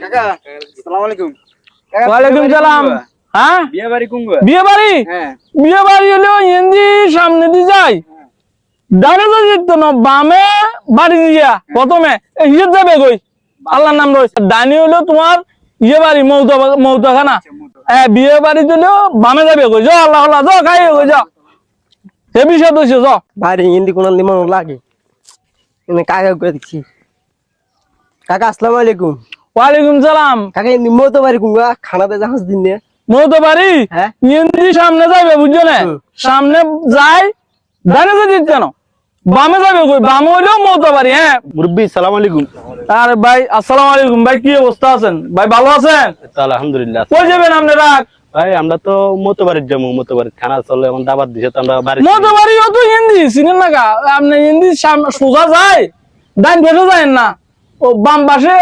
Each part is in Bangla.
কাকা আসসালামু আলাইকুম ওয়ালাইকুম সালাম। হ্যাঁ? বিয়ে বাড়ি কুঙ্গ বিয়ে বাড়ি? হ্যাঁ। বিয়ে বাড়ি হলো হিন্দি সামনে দিয়ে যাই। ডানে তো যেত না বামে বাড়ি দিয়া প্রথমে। ইয়ে যাবে কই? আল্লাহর নাম রয়েছে। ডানি হলো তোমার ইয়ে বাড়ি মৌতা মৌতাখানা হ্যাঁ বিয়ে বাড়ি দিলেও বামে যাবে কই? যাও আল্লাহ আল্লাহ যাও খাই কই যাও সে বিষয় তো যাও কোনো নিমন লাগে? করে দিচ্ছি? কাকা আসসালামু আলাইকুম। ওয়ালাইকুম সালাম। কাকা নিম্ন তো বাড়ি কুঙ্গা খানাতে জাহাজ দিন নে মৌতা বাড়ি? হ্যাঁ। হিন্দি সামনে যাবে বুঝছ না? সামনে যাই ডানে তো দিত কেন বামে যাবে কই? বামে হইলেও মৌতা বাড়ি হ্যাঁ? মুরব্বী সালাম আলাইকুম। আরে ভাই আসসালামু আলাইকুম। ভাই কি অবস্থা আছেন? ভাই ভালো আছেন? তো আলহামদুলিল্লাহ কই যাবেন আপনি রাখ ভাই আমরা তো মতবাড়ির যাব মতবাড়ির খানা চলে এখন দাবাত দিছে তো আমরা বাড়ি মতো বাড়ি অত হিন্দি চিনেন না কা? আপনি হিন্দি সোজা যায় ডাইন ভেসে যায় না। ও বাম পাশে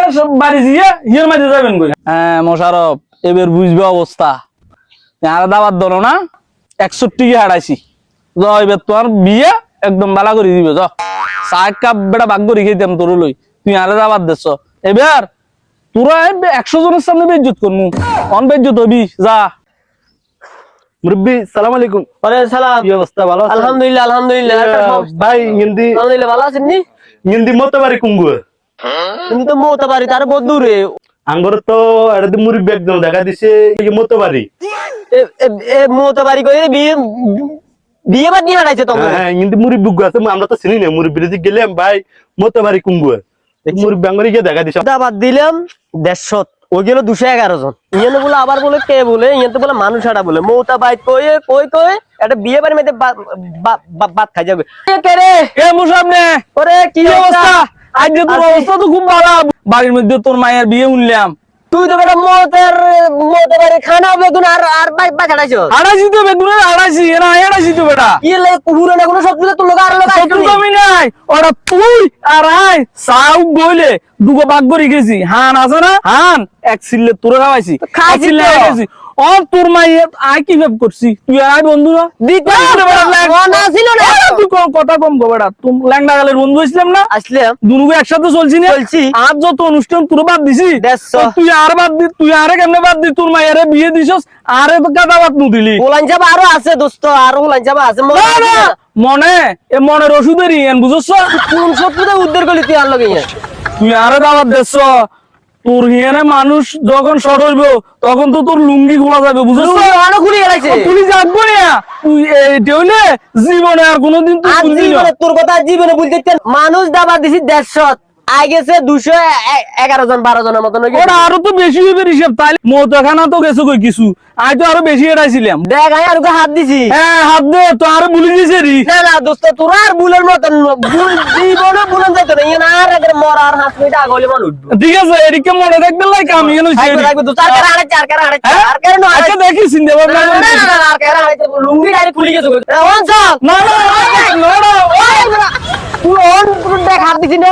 বাড়ি দিয়ে হিয়ের মাঝে যাবেন কই? হ্যাঁ মোশারফ এবার বুঝবে অবস্থা। আর দাবার ধরো না একষট্টি কি হারাইছি য এবার তোমার বিয়ে একদম বালা করে দিবে য। চা এক কাপ বেটা ভাগ করে খেতাম তোর লই। তুই আরে দাবার দেছ এবার তোরা একশো জনের সামনে বেজ্জত করমু। অন বেজ্জত হবি যা। মুরব্বী সালাম আলাইকুম। ওয়ালাইকুম সালাম। কি অবস্থা ভালো? আলহামদুলিল্লাহ আলহামদুলিল্লাহ। ভাই হিন্দি আলহামদুলিল্লাহ ভালো আছেন নি? হিন্দি মতবাড়ি কুঙ্গু কিন্তু তো মৌতা বাড়ি তার বহুত দূরে আঙ্গর তো এটা মুরব্বী একদম দেখা দিছে এ- এ- এ বাড়ি করে বিয়ে বিয়ে বাদ নিয়ে হারাইছে হ্যাঁ হিন্দি মুরব্বী আছে আমরা তো চিনি না মুরব্বী যদি গেলাম ভাই মতবাড়ি কুঙ্গু মুরব্বী আঙ্গরি গিয়ে দেখা দিছে। বাদ দিলাম দেড়শো ওই গেল দুশো এগারো জন। ইয়ে বলে আবার বলে কে বলে? ইয়ে তো বলে মানুষ হারা বলে। মৌতা বাইক কয়ে কই কই? একটা বিয়ে বাড়ি মেয়েতে বাদ খাই যাবে কে রে? এ মুসামনে ওরে কি কি অবস্থা? আজকে তোর অবস্থা তো খুব ভালো বাড়ির মধ্যে তোর মায়ের বিয়ে উনলাম। তুই তো বেটা মতের মতে বাড়ি খানা বেগুন আর আর বাইক বাইক হারাইছো। আড়াইছি তো বেগুন আর আড়াইশি না আড়াইশি তো বেটা। কি লে কুহুরে না কোনো শত্রু তো লোক আর লোক শত্রু তো আমি নাই ওরা তুই আর আই সাউ গইলে দুগো বাগ করে গেছি। হান আছে না? হান। এক সিললে তোরে খাওয়াইছি। খাইছি এক সিললে তো। আই ও তোর মাইয়ে আই কি ভেব করছি? তুই আর বন্ধু না? না ছিল না। তুই কথা কম গো বেটা তুমি ল্যাংডা গালের বন্ধু ছিলাম না? আসলে দুনুকে একসাথে চলছি না? চলছি। আজ যত অনুষ্ঠান তোর বাদ দিছি। তুই আর বাদ দি তুই আরে কেমনে বাদ দি? তোর মায়ের বিয়ে দিছস আরে তো কাদা বাদ নু দিলি। উলান যাবা আরও আছে দোস্ত আরও উলান যাবা আছে মনে? মনে এ মনের ওষুধেরই এন বুঝছ কোন শত্রুতে উদ্ধার করলি তুই আর লগে? তুই আরে দাওয়াত দেছ তোর হিয়ানে মানুষ যখন শর্ট হইব তখন তো তোর লুঙ্গি খোলা যাবে বুঝছ তুই যাব না। তুই এটা হইলে জীবনে আর কোনোদিন তোর কথা জীবনে বুঝতে মানুষ দাবা দিছি দেড়শো আই গেছে দুশো এগারো জন বারো জনের মতন হয়ে গেছে। ওটা আরও তো বেশি হইবে হিসেব তাই মৌতাখানা তো গেছে কই কিছু আজ তো আরও বেশি এটাইছিলাম দেখ আমি আর হাত দিছি হ্যাঁ হাত দে তো আরও ভুলে গেছে রি না না দোস্ত তোর আর বুলের মতন বুল জীবনে বুলেন যাইতো না ইয়ে না আর একের মরা হাত মিটা আগলে মানুষ ঠিক আছে এদিকে মনে লাই কাম কারা কারা আর কারা না আচ্ছা দেখি চিন্তা না না না না, আর কারা হারাইছে লুঙ্গি খুলে গেছে দিছি না